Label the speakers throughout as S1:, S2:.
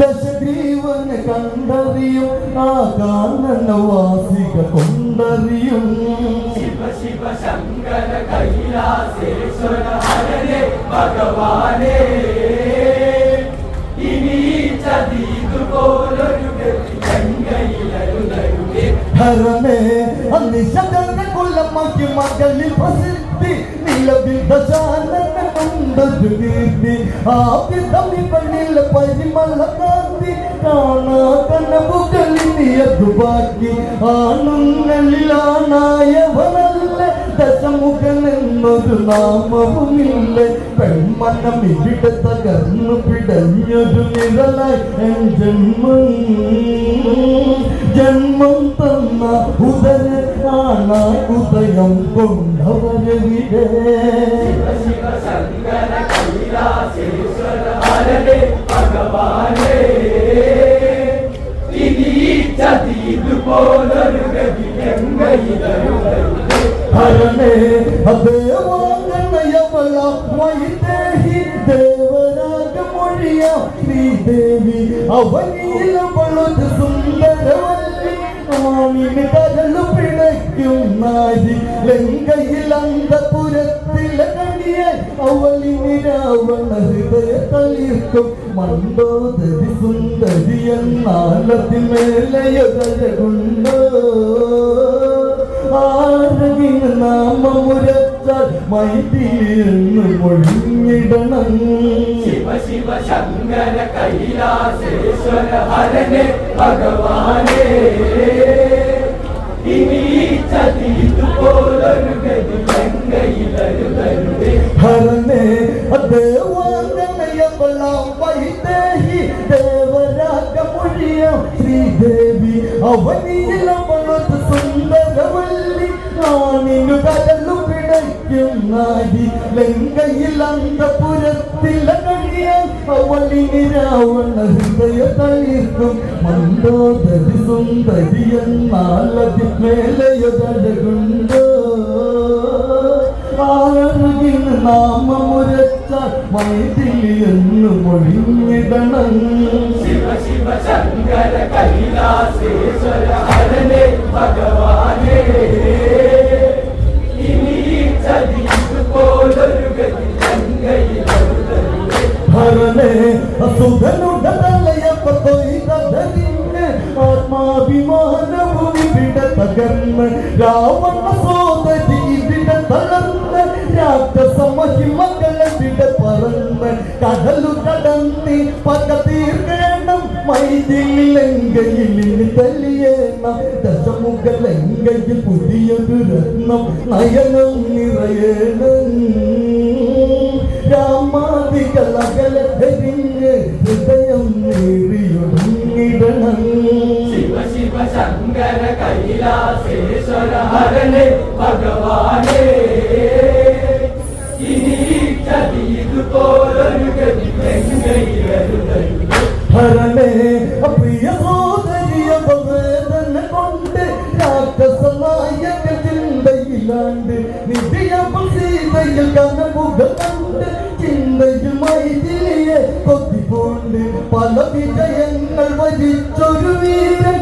S1: ദശഗ്രീവന് കണ്ടറിയും ആ കാനന വാസിക കൊണ്ടറിയും
S2: ശിവ ശിവ ശങ്കര കൈലാസേശ്വര ഹരേ ഭഗവാനേ. ഇനി ചതീതുപോലൊരു
S1: ഹരമേ അന്നിശകർണ കൊല്ലമ്മയ്ക്ക് മകളിൽ പ്രസിദ്ധി നിലവിൽ ദശാനന കൊണ്ടൊരു കീർത്തി ആ വിധമി പെണ്ണിൽ പരിമള കാന്തി കാണാ കനവുകളിനിയതു ബാക്കി ആണുങ്ങളിലാണായവനല്ല ദശമുഖൻ എന്നൊരു നാമവുമില്ല പെൺമനം ഇവിടെ തകർന്നു പിടഞ്ഞൊരു നിഴലായി എൻ ജന്മം ജന്മം തന്ന ഉദര കാണാ ഉദയം കൊണ്ടവരവിടെ
S2: ശിവ ശിവ ശങ്കര കൈലാസേശ്വര ഹരേ ഭഗവാനേ ഇനി ചതീതുപോലൊരു ഗതി ഗംഗയിലരുതരുതേ.
S1: ഹരണേ ദേവാംഗനയവള വൈദേഹി ദേവരാഗമൊഴിയ ശ്രീദേവി. അവനീലവളൊരു സുന്ദരവല്ലി ആണിന് കരളു പിടയ്ക്കും നാരി ലങ്കയിൽ അന്തപുരത്തിലെ കണിയായി അവളിന് രാവണ ഹൃദയ തളിർക്കും. മണ്ടോദരി സുന്ദരി എന്നാലതിമേലയൊരകുണ്ടോ ആരകിന് നാമമുരച്ചാൽ മൈതിലിരുന്ന് മൊഴിഞ്ഞിടണം
S2: ശിവ ശിവ ശങ്കര കൈലാസേശ്വര ഹരനെ ഭഗവാനേ. ഇനി ചതീതുപോലൊരു
S1: അവളിന് രാവണ ഹൃദയ തളിർക്കും മണ്ടോദരി സുന്ദരി എന്നാലതി മേലയൊതഴകുണ്ടോ ആരകിന് നാമമുരച്ച മൈതിലിയെന്ന് മൊഴിഞ്ഞിടണം
S2: ശിവ ശിവ ശങ്കര കൈലാസേശ്വര ഭഗവാനേ.
S1: രാവണ സോദരി ഇവിടെ തളർന്ന് രാക്ഷസ മഹിമകളെ ഇവിടെ പറന്ന് കടലു കടന്നി പക തീർക്കണം മൈതിലെങ്കയിൽ തെളിയണം ദശമുഖ ലങ്കയിൽ പുതിയൊരു രത്നം നയനം നിറയണം. രാമാദികളകലെ ധരിഞ്ഞ് ഹൃദയം നേറിയൊടുങ്ങിടണം
S2: കൈലാസേശ്വര ഹരനെ ഭഗവാനേ. ഇനി ചതീതുപോലൊരു ഗതി ഗംഗയിലരുതരുതേ
S1: ഹരണേ പ്രിയ സോദരിയ വേദന കൊണ്ട് രാക്ഷസമായ ചിന്തയിലാണ്ട് നിധിയപ്പോൾ സീതയിൽ കനമുഖം കൊത്തിക്കൊണ്ട് പല വിജയങ്ങൾ വരിച്ചൊരു വീരൻ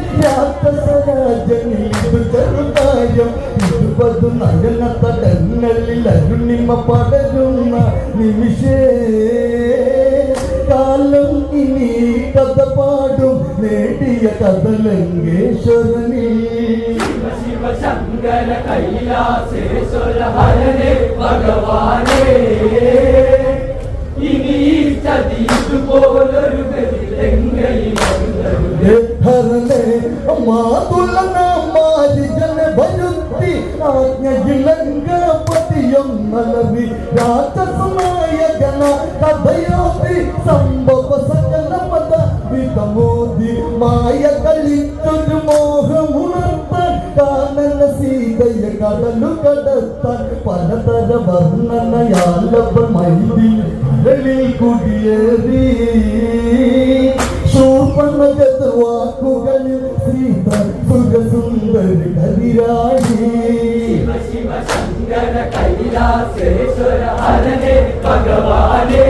S1: ഇത് ചെറുതായം ഇരുപത് നഗന തടങ്ങളിൽ അരുണിമ പടരുന്ന നിമിഷേ. കാലം ഇനി കഥ പാടും. നേടിയ കഥലങ്കേശ്വരനിൽ
S2: ശിവ ശിവ ശങ്കര കൈലാസേശ്വര ഹരനെ ഭഗവാനേ. ഇനി
S1: ഹരനെ മാതുള്ള മാരിജന വരുത്തി. ആജ്ഞയിലങ്കപതിയും നലവി രാജസമായ ഗണ കഥയോതി സംഭവ സകല പദ വിതമോദി മായ കളിച്ചൊരു മോഹമുണർത്താൻ കാനന സീതയ കടലു കടത്താൻ പലതര വർണനയാലവർ മൈതി ഉടലിൽ കുടിയേറി. ശൂർപ്പണകത്ത് വാക്കുകളിൽ ശ്രീത സുഖസുന്ദരി
S2: കവിരാണി കൈലാസേശ്വര ഭഗവാനേ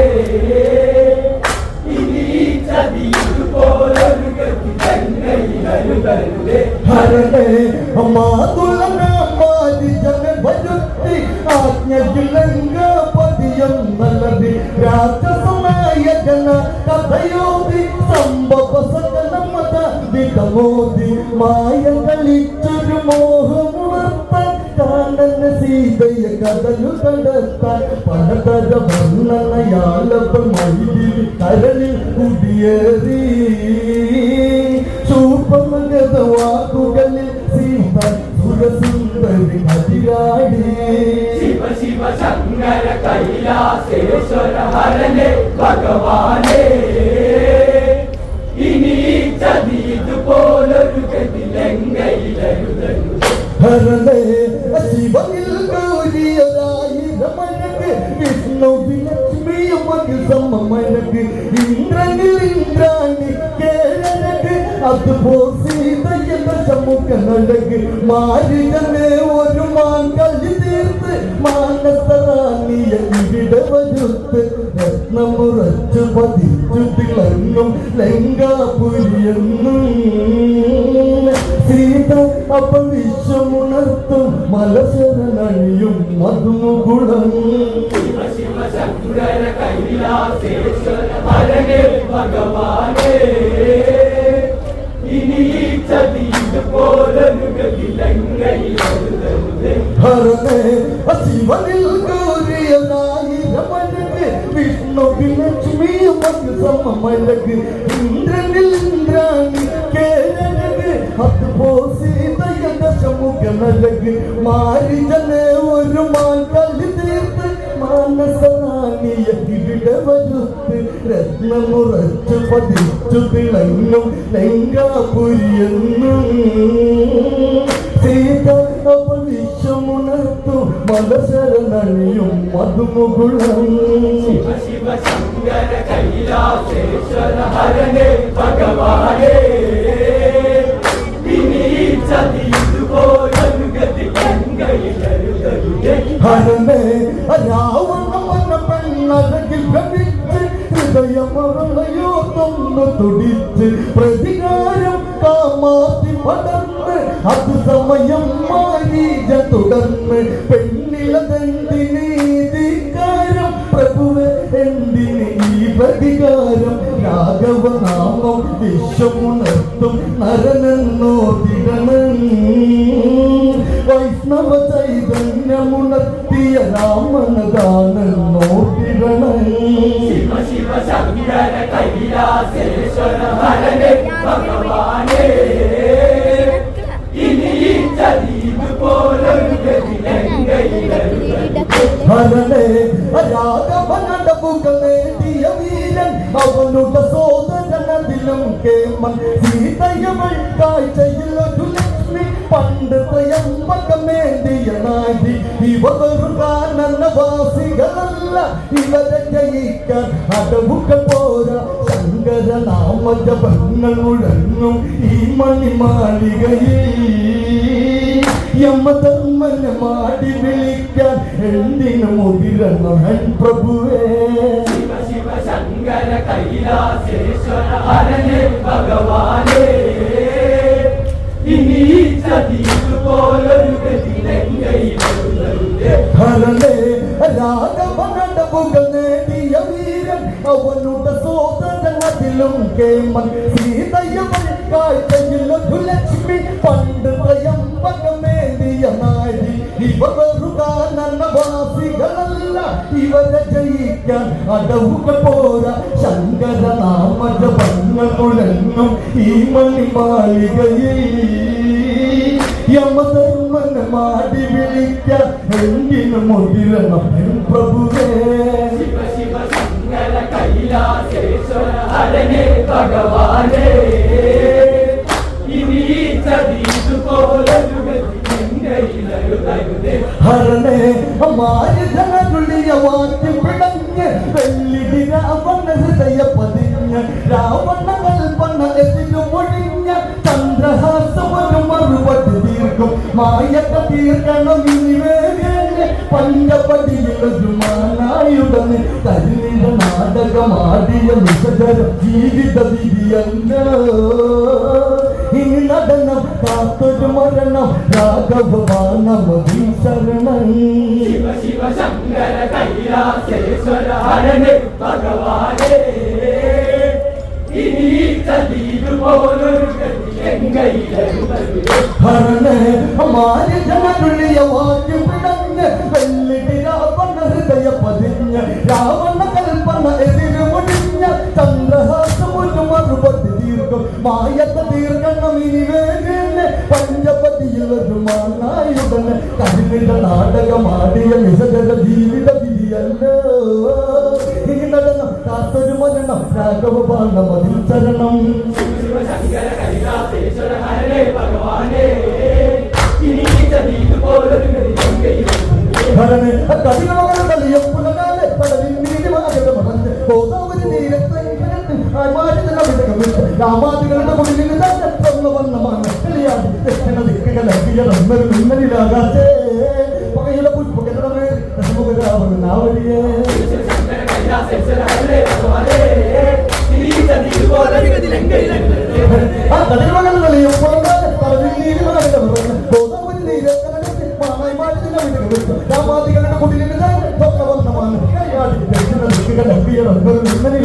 S1: ഹരണേ മാതുലന മാതിജന ഭജത്തി ആജ്ഞ ലംഘ നല്ലതി രാജസനായകന കഥയോതി സംഭവ സകല മത വിടമോതി മായ കളിച്ചൊരു മോഹമുണർത്താൻ കാണന സീതയ കടലു മൈതിൽ കരളിൽ കുടിയേറി. ശൂർപ്പമഗത വാക്കുകളിൽ സീത സുരസുന്ദരി അതിരാടി
S2: ശങ്കര കൈലാസേശ്വര ഹരനെ ഭഗവാനേ. ഇനി ചതിയതുപോലൊരു ഗതിലെങ്കയിലരുതരുത്
S1: ഹരണേ ശിവനിൽ ഗൗരിയതായിരമനക്ക് വിഷ്ണു ലക്ഷ്മിയുമക്ക് സമമനക്ക് ഇന്ദ്രനിൽ ഇന്ദ്രാണി കേരനക്ക് അതുപോ സീതയെന്ന ചമുക്കനഴക് നടക്ക് മാരിതമേ മാനസറാണിയ ഇവിടെ വരുത്ത് രത്നമുറച്ചു പതിച്ചു തിളങ്ങും ലങ്കാപുരിയെന്നും. സീത അപ്പ വിശ്വമുണർത്തും മലശരണണിയും മധുമുകുളം
S2: ഭഗവാനേ ഇനി ചതിയതുപോലൊരു
S1: ഹരമേ ശിവനിൽ ഗൗരിയനായി രമണക്ക് വിഷ്ണു ലക്ഷ്മിയും സമമനക്ക് ഇന്ദ്രനിൽ ഇന്ദ്രാണി കേരളക്ക് അതുപോ സീതയുടെ ശമുഖനലക്ക് മാരിജനെ ഇവിടെ വരുത്ത് രത്നമുറച്ചു പതിച്ചു തിളങ്ങും ലങ്കാപുരിയെന്നും സീത അവൾ വിശ്വമുണർത്തും മലശരണണിയും മധുമുകുളം
S2: ശിവ ശിവ ശങ്കര കൈലാസേശ്വര ഹരനെ ഭഗവാനേ ഇനി ചതിയതുപോലൊരു ഗതിലെങ്കയിലരുതരുത്
S1: ഹൃദയമറളയോ തൊന്നു തുടിച്ച് പ്രതികാരം കാമാത്തി പടർന്ന് അത് സമയം മാരീജ തുടർന്ന് പെണ്ണിളതെന്തിന് ധിക്കാരം പ്രഭുവെ ഈ പ്രതികാരം? രാഘവനാമം വിശ്വമുണർത്തും നരനെന്നോതിരണം വൈഷ്ണവ ചൈതന്യമുണർത്തിയ രാമനദാനെന്നോതിരണം
S2: ശിവ ശിവ ശങ്കര കൈലാസേശ്വര ഹരനെ ഭഗവാനേ ഇനി ചതിയതുപോലൊരു ഗതിലെങ്കയിലരുതരുത്
S1: ഹരണേ രാഘവനടവുകൾ നേടിയ വീരൻ അവനുടെ സോദരനതിലും കേമൻ. സീതയവൾ കാഴ്ചയിൽ ഒരു ലക്ഷ്മി പണ്ട് ത്രയമ്പകമേന്തിയ നാരി ഇവർ കാനനവാസികളല്ല ഇവരെ ജയിക്കാൻ അടവുകൾ പോരാ. ശങ്കരനാമ ജപങ്ങൾ മുഴങ്ങും ഈ മണിമാളികയിൽ യമധർമ്മനെ മാടി വിളിക്കാൻ എന്തിനു മുതിരണം പ്രഭുവേ.
S2: ശങ്കര കൈലാസേശ്വര ഭഗവാനേ. ഇനി ചതിയതുപോലൊരു പോലൊരു
S1: ഹരണേ രാഘവനടവുകൾ നേടിയ അവനുടെ സോദരനതിലും കേമൻ. സീതയവൻ കാഴ്ചയിൽ ഒരു ലക്ഷ്മി പണ്ട് ത്രയമ്പകമേന്തിയ നാരി ഇവർ വെറുകാനവാസികളല്ല ഇവരെ ജയിക്കാൻ അടവുകൾ പോരാ. ശങ്കരനാമ ജപങ്ങൾ മുഴങ്ങും ഈ മണിമാളികയിൽ യമധർമ്മനെ മാടി വിളിക്കാൻ എന്തിനു മുതിരണം പ്രഭുവേ.
S2: ശിവ ശിവ കൈലാസേശ്വര ഹരനെ ഭഗവാനേ ഇനി ഗതിലെങ്കയിലരുതരുത്
S1: ഹരണേ മാരുതനുള്ളിയ വാറ്റി പിടഞ്ഞ് വെള്ളിടി രാവണ ഹൃദയ പതിഞ്ഞ് രാവണ കൽപ്പന എതിരു ഒഴിഞ്ഞ് ചന്ദ്രഹാസമൊരു മറുപടി തീർക്കും മായക്ക തീർക്കണം ഇനി വേഗം പഞ്ചപടിയിലൊരു മാനായുടന് കരിനില നാടകമാടിയ നിസജര ജീവിത വിധിയല്ല ഇനി നട നടനം കാത്തൊരു മരണം രാഘവമാനമതി ശരണം
S2: ശിവ ശിവ ശങ്കര കൈലാസേശ്വര ഹരനെ ഭഗവാനേ ഇനി ചതിയിതു പോലൊരു ഗതി എങ്കയിലരുമരുതേ
S1: ഹരണേ മാരി ജനതുള്ളിയ വാക്യം പിടഞ്ഞ് വെള്ളിടി രാവണ ഹൃദയ പതിഞ്ഞ് രാവണ കൽപ്പന എതിര് മുടിഞ്ഞ ചന്ദ്രഹാസമൊരു മറുപടി ദീർഘം മായത്ത ഇനി വേഗന് പഞ്ചപതിയിൽ ഒരു മാനായുടന് കരിമിട്ട നാടകമാടിയ നിസജന ജീവിത വിധിയല്ലോ ഇനി നടനം കാത്തൊരു മരണം രാഘവപാണ മതിൽ ചരണം
S2: ശിവശങ്കര കൈലാസേശ്വര ഹരനെ ഭഗവാനേ ഇനി പോലൊരു
S1: ഭരണേ കവികളോട് കളിയും പുലകാലെ പടവിൻ നീതിമാകത മറന്ന് ഗോദാവരി തീരത്ത് ആത്മാരിതന വിടകമിട്ട് രാമാദികളുടെ മുന്നിൽ തന്നെ തുറന്നു വന്ന മണ്ണ് കളിയാടി ദക്ഷിണ ദിക്കുകൾ അഗ്നിയ റമ്മൽ മിന്നലിലാകാതെ പകയുടെ പുഷ്പകരണമേ ദശമുഖരാവണനാവലിയേ
S2: ശിവശങ്കര കൈലാസേശ്വര
S1: 그러니까 그건 하나님